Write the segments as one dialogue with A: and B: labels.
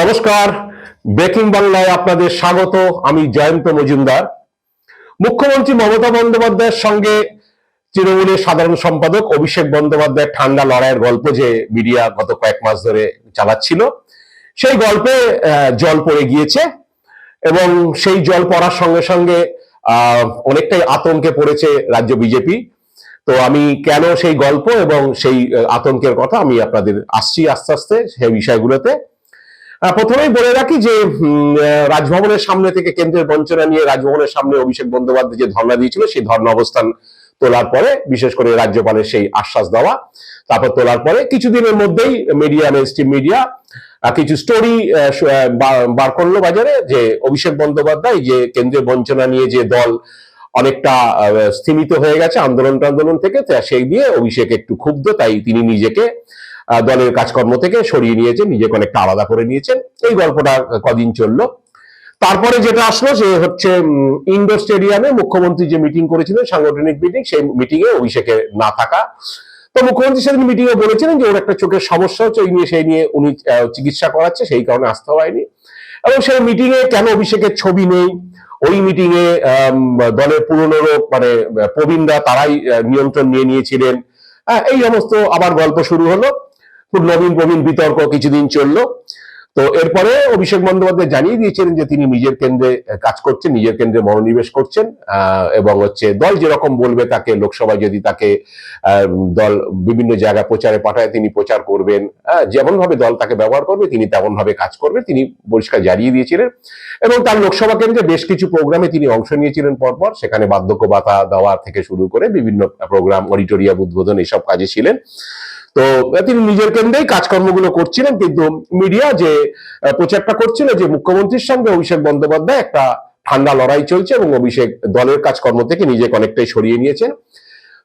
A: নমস্কার। ব্রেকিং বাংলায় আপনাদের স্বাগত। আমি জয়ন্ত মজুমদার। মুখ্যমন্ত্রী মমতা বন্দ্যোপাধ্যায়ের সঙ্গে তৃণমূলের সাধারণ সম্পাদক অভিষেক বন্দ্যোপাধ্যায়ের ঠান্ডা লড়াইয়ের গল্প যে মিডিয়া গত কয়েক মাস ধরে চালাচ্ছিল, সেই গল্পে জল পড়ে গিয়েছে এবং সেই জল পড়ার সঙ্গে সঙ্গে অনেকটাই আতঙ্কে পড়েছে রাজ্য বিজেপি। তো আমি কেন সেই গল্প এবং সেই আতঙ্কের কথা আমি আপনাদের আসছি আস্তে আস্তে সেই বিষয়গুলোতে। প্রথমেই বলে রাখি যে রাজভবনের সামনে থেকে কেন্দ্রের বঞ্চনা নিয়ে রাজভবনের সামনে অভিষেক বন্দ্যোপাধ্যায় যে ধর্ণা দিয়েছিল, সেই ধর্ণা অবস্থান তোলার পরে, বিশেষ করে রাজ্যপালের সেই আশ্বাস দেওয়া, তারপর তোলার পরে কিছুদিনের মধ্যেই মিডিয়া মেনস্ট্রিম মিডিয়া কিছু স্টোরি বার করল বাজারে যে অভিষেক বন্দ্যোপাধ্যায় যে কেন্দ্রের বঞ্চনা নিয়ে যে দল অনেকটা স্থিমিত হয়ে গেছে আন্দোলন টান্দোলন থেকে সেই দিয়ে অভিষেক একটু ক্ষুব্ধ, তাই তিনি নিজেকে দলের কাজকর্ম থেকে সরিয়ে নিয়েছেন, নিজেকে অনেকটা আলাদা করে নিয়েছেন। এই গল্পটা কদিন চলল। তারপরে যেটা আসলো সে হচ্ছে ইন্ডোর স্টেডিয়ামে মুখ্যমন্ত্রী যে মিটিং করেছিলেন, সাংগঠনিক মিটিং সেই মিটিং এ অভিষেকের না থাকা। তো মুখ্যমন্ত্রী সেদিন মিটিং এ বলেছিলেন যে ওর একটা চোখের সমস্যা হচ্ছে ওই নিয়ে সেই নিয়ে উনি চিকিৎসা করাচ্ছে, সেই কারণে আসতে হয়নি। এবং সেই মিটিং এ কেন অভিষেকের ছবি নেই? ওই মিটিং এ দলের পুরনো লোক মানে প্রবীণরা তারাই নিয়ন্ত্রণ নিয়ে নিয়েছিলেন। এই সমস্ত আবার গল্প শুরু হলো। খুব নবীন প্রবীণ বিতর্ক কিছুদিন চলল। তো এরপরে অভিষেক বন্দ্যোপাধ্যায় জানিয়ে দিয়েছিলেন যে তিনি নিজের কেন্দ্রে কাজ করছেন, নিজের কেন্দ্রে মনোনিবেশ করছেন এবং হচ্ছে দল যেরকম বলবে তাকে, লোকসভায় যদি তাকে দল বিভিন্ন জায়গায় প্রচারে পাঠায়, তিনি প্রচার করবেন। যেমন ভাবে দল তাকে ব্যবহার করবে, তিনি তেমন ভাবে কাজ করবে, তিনি পরিষ্কার জানিয়ে দিয়েছিলেন। এবং তার লোকসভা কেন্দ্রে বেশ কিছু প্রোগ্রামে তিনি অংশ নিয়েছিলেন পরপর, সেখানে বার্ধক্য ভাতা দেওয়া থেকে শুরু করে বিভিন্ন প্রোগ্রাম, অডিটোরিয়াম উদ্বোধন এসব কাজে ছিলেন। তো তিনি নিজের কেন্দ্রেই কাজকর্মগুলো করছিলেন, কিন্তু মিডিয়া যে প্রচারটা করছিল, যে মুখ্যমন্ত্রীর সঙ্গে অভিষেক বন্দ্যোপাধ্যায় একটা ঠান্ডা লড়াই চলছে এবং অভিষেক দলের কাজকর্ম থেকে নিজেকে অনেকটাই সরিয়ে নিয়েছেন।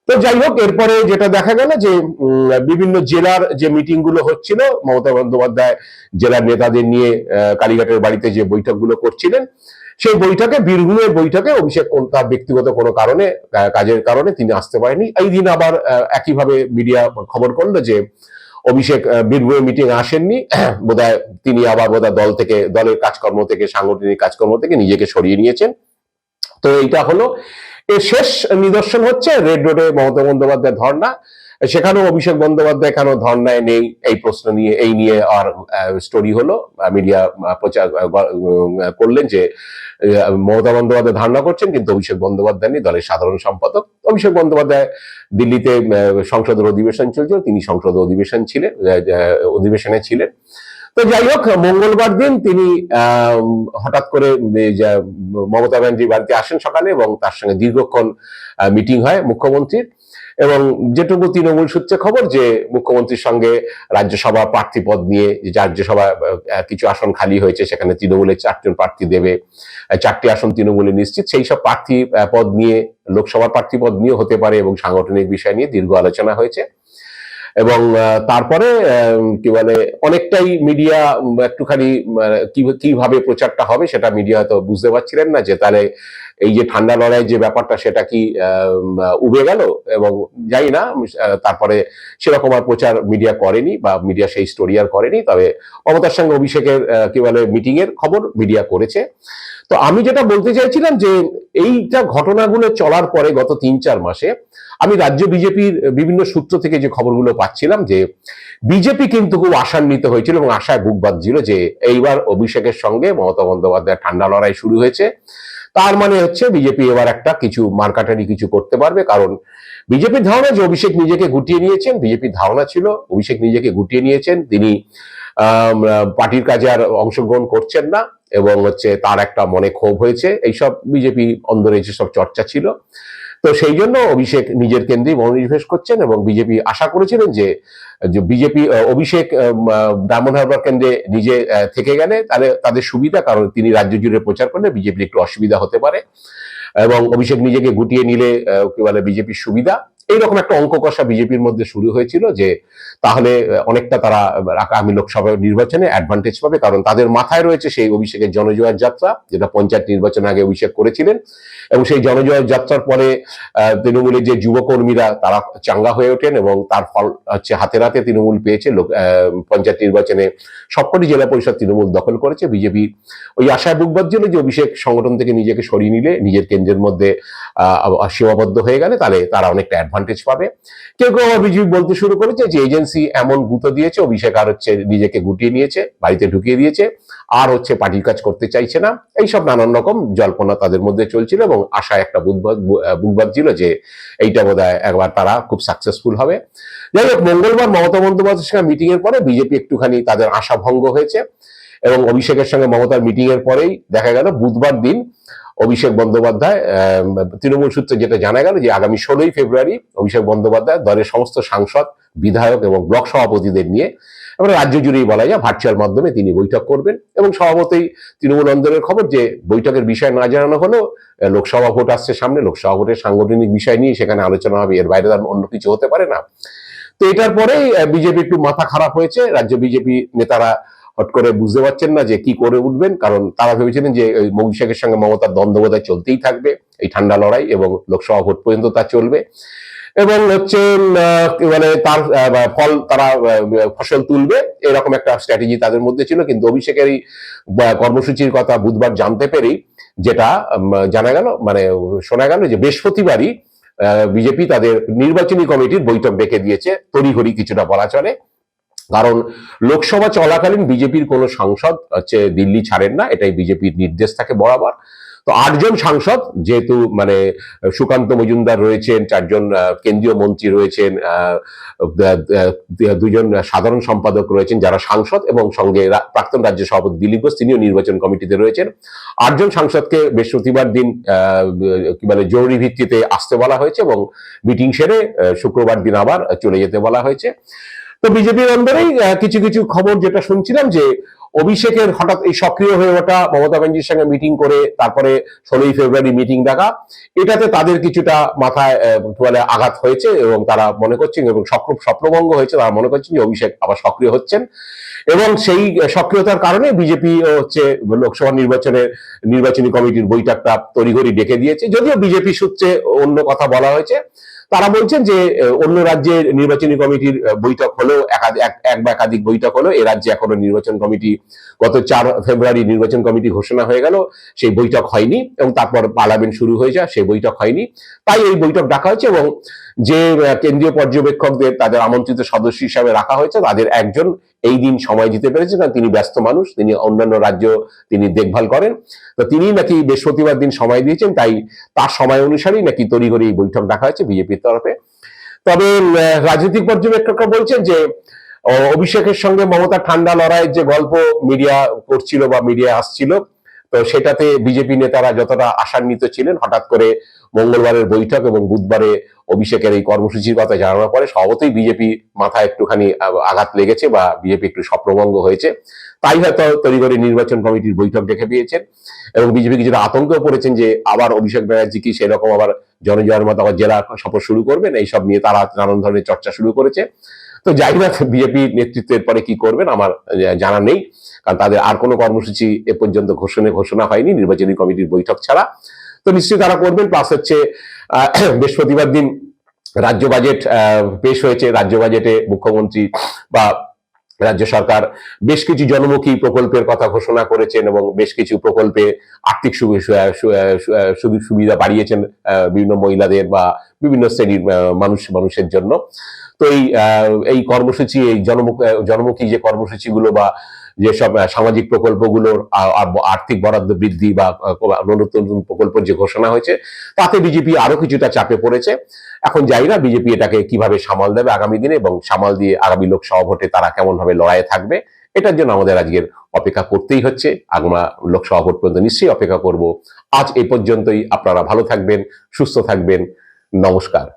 A: তো যাই হোক, এরপরে যেটা দেখা গেল যে বিভিন্ন জেলার যে মিটিংগুলো হচ্ছিল, মমতা বন্দ্যোপাধ্যায় জেলার নেতাদের নিয়ে কালীঘাটের বাড়িতে যে বৈঠকগুলো করছিলেন সেই বৈঠকে বীরভূমের বৈঠকে অভিষেক তার ব্যক্তিগত কোনো কারণে কাজের কারণে তিনি আসতে পারেনি এই দিন আবার একইভাবে মিডিয়া খবর করল যে অভিষেক বীরভূমের বীরভূমে মিটিং আসেননি। বোধহয় তিনি আবার বোধহয় দল থেকে, দলের কাজকর্ম থেকে, সাংগঠনিক কাজকর্ম থেকে নিজেকে সরিয়ে নিয়েছেন। তো এইটা হলো এর শেষ নিদর্শন হচ্ছে রেড রোডে মমতা বন্দ্যোপাধ্যায় ধর্ণা। সেখানেও অভিষেক বন্দ্যোপাধ্যায় কেন ধর্ণায় নেই? এই প্রশ্ন নিয়ে, এই নিয়ে আর স্টোরি হলো। মিডিয়া প্রচার করলেন যে মমতা বন্দ্যোপাধ্যায় ধারণা করছেন, কিন্তু অভিষেক বন্দ্যোপাধ্যায় নেই দলের সাধারণ সম্পাদক। অভিষেক বন্দ্যোপাধ্যায় দিল্লিতে সংসদের অধিবেশন চলছিল। তিনি সংসদ অধিবেশন ছিলেন অধিবেশনে ছিলেন। তো যাই হোক মঙ্গলবার দিন তিনি হঠাৎ করে মমতা ব্যানার্জি বাড়িতে আসেন সকালে এবং তার সঙ্গে দীর্ঘক্ষণ মিটিং হয় মুখ্যমন্ত্রীর এবং যেটুকু তৃণমূল সূত্রে খবর যে মুখ্যমন্ত্রীর সঙ্গে রাজ্যসভা প্রার্থী পদ নিয়ে রাজ্যসভা কিছু আসন খালি হয়েছে, সেখানে তৃণমূলের চারজন প্রার্থী দেবে চারটি আসন তৃণমূলে নিশ্চিত, সেই সব প্রার্থী পদ নিয়ে লোকসভা প্রার্থী পদ নিয়ে হতে পারে এবং সাংগঠনিক বিষয় নিয়ে দীর্ঘ আলোচনা হয়েছে। এবং তারপরে কি বলে, অনেকটাই মিডিয়া একটুখানি কীভাবে প্রচারটা হবে সেটা মিডিয়া তো বুঝতে পারছিলেন না যে তাহলে এই যে ঠান্ডা লড়াই যে ব্যাপারটা সেটা কি উবে গেল? এবং যাই না তারপরে সেরকম আর প্রচার মিডিয়া করেনি বা মিডিয়া সেই স্টোরি আর করেনি। তবে মমতার সঙ্গে অভিষেকের কি বলে মিটিং এর খবর মিডিয়া করেছে। তো আমি যেটা বলতে চাইছিলাম যে এইটা ঘটনাগুলো চলার পরে গত তিন চার মাসে আমি রাজ্য বিজেপির বিভিন্ন সূত্র থেকে যে খবরগুলো পাচ্ছিলাম যে বিজেপি কিন্তু খুব আশান্বিত হয়েছিল এবং আশায় বুক বাঁধছিল যে এইবার অভিষেকের সঙ্গে মমতা বন্দ্যোপাধ্যায় ঠান্ডা লড়াই শুরু হয়েছে। তার মানে হচ্ছে বিজেপি এবার একটা কিছু মার্কাটারি কিছু করতে পারবে, কারণ বিজেপির ধারণা যে অভিষেক নিজেকে গুটিয়ে নিয়েছেন, বিজেপির ধারণা ছিল অভিষেক নিজেকে গুটিয়ে নিয়েছেন, তিনি পার্টির কাজে আর অংশগ্রহণ করছেন না এবং হচ্ছে তার একটা মনে ক্ষোভ হয়েছে। এইসব বিজেপি অন্দরে যেসব চর্চা ছিল তো সেই জন্য অভিষেক নিজের কেন্দ্রে মনোনিবেশ করছেন এবং বিজেপি আশা করেছিলেন যে বিজেপি অভিষেক ব্রাহ্মণ হারবার কেন্দ্রে নিজে থেকে গেলে তাহলে তাদের সুবিধা, কারণ তিনি রাজ্য জুড়ে প্রচার করলে বিজেপির একটু অসুবিধা হতে পারে। এবং অভিষেক নিজেকে গুটিয়ে নিলে কি বলে বিজেপির সুবিধা। এইরকম একটা অঙ্ক কষা বিজেপির মধ্যে শুরু হয়েছিল যে তাহলে অনেকটা তারা আগামী লোকসভা নির্বাচনে অ্যাডভান্টেজ পাবে, কারণ তাদের মাথায় রয়েছে সেই অভিষেকের জনজোয়ার যাত্রা, যেটা পঞ্চায়েত নির্বাচন আগে অভিষেক করেছিলেন, এবং সেই জনজোয়ার যাত্রার পরে তৃণমূলের যে যুবকর্মীরা তারা চাঙ্গা হয়ে ওঠেন এবং তার ফল হচ্ছে হাতে হাতে তৃণমূল পেয়েছে, লোক পঞ্চায়েত নির্বাচনে সবকটি জেলা পরিষদ তৃণমূল দখল করেছে, বিজেপি ওই আশায় বুক বাঁধছিল যে অভিষেক সংগঠন থেকে নিজেকে সরিয়ে নিলে নিজের কেন্দ্রের মধ্যে সীমাবদ্ধ হয়ে গেলে তাহলে তারা অনেকটা পাবে। কেউ কেউ আবার বিজেপি বলতে শুরু করেছে যে এজেন্সি এমন গুঁতো দিয়েছে, অভিষেক আর হচ্ছে নিজেকে গুটিয়ে নিয়েছে, বাড়িতে ঢুকিয়ে দিয়েছে, আর হচ্ছে পার্টির কাজ করতে চাইছে না। এইসব নানান রকম জল্পনা তাদের মধ্যে চলছিল এবং আশা একটা বুধবার ছিল যে এইটা বোধ একবার তারা খুব সাকসেসফুল হবে। যাই হোক, মঙ্গলবার মমতা বন্দ্যোপাধ্যায়ের সঙ্গে মিটিং এর পরে বিজেপি একটুখানি তাদের আশা ভঙ্গ হয়েছে এবং অভিষেকের সঙ্গে মমতার মিটিং এর পরেই দেখা গেল বুধবার দিন অভিষেক বন্দ্যোপাধ্যায় তৃণমূল সূত্রে যেটা জানা গেল যে আগামী ষোলোই ফেব্রুয়ারি অভিষেক বন্দ্যোপাধ্যায় দলের সমস্ত সাংসদ, বিধায়ক এবং ব্লক সভাপতিদের নিয়ে এবার রাজ্য জুড়েই বলা যায় ভার্চুয়াল মাধ্যমে তিনি বৈঠক করবেন এবং সভাপতি তৃণমূল আন্দোলনের খবর যে বৈঠকের বিষয় না জানানো হলেও লোকসভা ভোট আসছে সামনে, লোকসভা ভোটের সাংগঠনিক বিষয় নিয়ে সেখানে আলোচনা হবে, এর বাইরে অন্য কিছু হতে পারে না। তো এটার পরেই বিজেপি একটু মাথা খারাপ হয়েছে, রাজ্য বিজেপি নেতারা হট করে বুঝতে পারছেন না যে কি করে উঠবেন, কারণ তারা ভেবেছিলেন যে ওই মৌশাকের সঙ্গে মমতার দ্বন্দ্ব বোধহয় চলতেই থাকবে, এই ঠান্ডা লড়াই এবং লোকসভা ভোট পর্যন্ত তা চলবে। এবং হচ্ছে মানে তার ফল তারা ফসল তুলবে, এরকম একটা স্ট্র্যাটেজি তাদের মধ্যে ছিল, কিন্তু অভিষেকের এই কর্মসূচির কথা বুধবার জানতে পেরেই যেটা জানা গেল মানে শোনা গেল যে বৃহস্পতিবারই বিজেপি তাদের নির্বাচনী কমিটির বৈঠক ডেকে দিয়েছে, তড়িঘড়ি কিছুটা বলা চলে। কারণ লোকসভা চলাকালীন বিজেপির কোনো সাংসদ হচ্ছে দিল্লি ছাড়েন না, এটাই বিজেপির নির্দেশ থাকে বরাবর। তো আটজন সাংসদ, যেহেতু মানে সুকান্ত মজুমদার রয়েছেন, চারজন কেন্দ্রীয় মন্ত্রী রয়েছেন দুজন সাধারণ সম্পাদক রয়েছেন যারা সাংসদ এবং সঙ্গে প্রাক্তন রাজ্য সভাপতি দিলীপ ঘোষ, তিনিও নির্বাচন কমিটিতে রয়েছেন। আটজন সাংসদকে বৃহস্পতিবার দিন কি বলে জরুরি ভিত্তিতে আসতে বলা হয়েছে এবং মিটিং সেরে শুক্রবার দিন আবার চলে যেতে বলা হয়েছে। তো বিজেপির অন্দরেই কিছু কিছু খবর যেটা শুনছিলাম যে অভিষেকের হঠাৎ এই সক্রিয় হয়ে ওঠা মমতা ব্যানার্জির সঙ্গে মিটিং করে তারপরে ষোলোই ফেব্রুয়ারি মিটিং ডাকা, এটাতে তাদের কিছুটা মাথায় আঘাত হয়েছে এবং তারা মনে করছেন এবং স্বপ্নভঙ্গ হয়েছে, তারা মনে করছেন যে অভিষেক আবার সক্রিয় হচ্ছেন এবং সেই সক্রিয়তার কারণে বিজেপি হচ্ছে লোকসভা নির্বাচনের নির্বাচনী কমিটির বৈঠকটা তড়িঘড়ি ডেকে দিয়েছে। যদিও বিজেপি সূত্রে অন্য কথা বলা হয়েছে তারা বলছেন যে অন্য রাজ্যের নির্বাচনী কমিটির বৈঠক হলো এক বা একাধিক বৈঠক হলো, এ রাজ্যে এখনও নির্বাচন কমিটি, গত চার ফেব্রুয়ারি নির্বাচন কমিটি ঘোষণা হয়ে গেল, সেই বৈঠক হয়নি এবং তারপর পার্লামেন্ট শুরু হয়ে যায়, সেই বৈঠক হয়নি। তাই এই বৈঠক ডাকা হয়েছে এবং যে কেন্দ্রীয় পর্যবেক্ষকদের, তাদের আমন্ত্রিত সদস্য হিসাবে রাখা হয়েছে, তাদের একজন এই দিন সময় দিতে পেরেছেন কারণ তিনি ব্যস্ত মানুষ, তিনি অন্যান্য রাজ্য, তিনি দেখভাল করেন। তো তিনি নাকি বৃহস্পতিবার দিন সময় দিয়েছেন, তাই তার সময় অনুসারেই নাকি তড়িঘড়ি এই বৈঠক ডাকা হয়েছে বিজেপির তরফে। তবে রাজনৈতিক পর্যবেক্ষকরা বলছেন যে অভিষেকের সঙ্গে মমতা ঠান্ডা লড়াইয়ের যে গল্প মিডিয়া করছিল বা মিডিয়া আসছিল তো সেটাতে বিজেপি নেতারা যতটা আশান্বিত ছিলেন, হঠাৎ করে মঙ্গলবারের বৈঠক এবং বুধবারে অভিষেকের এই কর্মসূচির কথা জানানোর পরে স্বভাবতই বিজেপি মাথায় একটুখানি আঘাত লেগেছে বা বিজেপি একটু স্বপ্নভঙ্গ হয়েছে। তাই হয়তো তৈরি করে নির্বাচন কমিটির বৈঠক দেখে পেয়েছেন এবং বিজেপি কিছুটা আতঙ্কেও পড়েছেন যে আবার অভিষেক ব্যানার্জি কি সেরকম আবার জনজয়ের মতো আবার জেলা সফর শুরু করবেন, এইসব নিয়ে তারা নানান ধরনের চর্চা শুরু করেছে। তো যাই না বিজেপি নেতৃত্বের পরে কি করবেন আমার জানা নেই। কারণ তাদের আর কোনো কর্মসূচি এ পর্যন্ত ঘোষণা ঘোষণা হয়নি, নির্বাচনী কমিটির বৈঠক ছাড়া। তো নিশ্চয়ই তারা করবেন প্লাস হচ্ছে বৃহস্পতিবার দিন রাজ্য বাজেট পেশ হয়েছে। রাজ্য বাজেটে মুখ্যমন্ত্রী বা রাজ্য সরকার বেশ কিছু জনমুখী প্রকল্পের কথা ঘোষণা করেছেন এবং বেশ কিছু প্রকল্পে আর্থিক সুবিধা বাড়িয়েছেন বিভিন্ন মহিলাদের বা বিভিন্ন শ্রেণির মানুষ, মানুষের জন্য। তো এই এই কর্মসূচি, এই জনমুখ জনমুখী যে কর্মসূচিগুলো বা যেসব সামাজিক প্রকল্পগুলোর আর্থিক বরাদ্দ বৃদ্ধি বা নতুন নতুন প্রকল্পের যে ঘোষণা হয়েছে, তাতে বিজেপি আরও কিছুটা চাপে পড়েছে। এখন যাই না, বিজেপি এটাকে কীভাবে সামাল দেবে আগামী দিনে এবং সামাল দিয়ে আগামী লোকসভা ভোটে তারা কেমন ভাবে লড়াইয়ে থাকবে, এটার জন্য আমাদের আজকের অপেক্ষা করতেই হচ্ছে। আগমা লোকসভা ভোট পর্যন্ত নিশ্চয়ই অপেক্ষা করব। আজ এই পর্যন্তই। আপনারা ভালো থাকবেন, সুস্থ থাকবেন। নমস্কার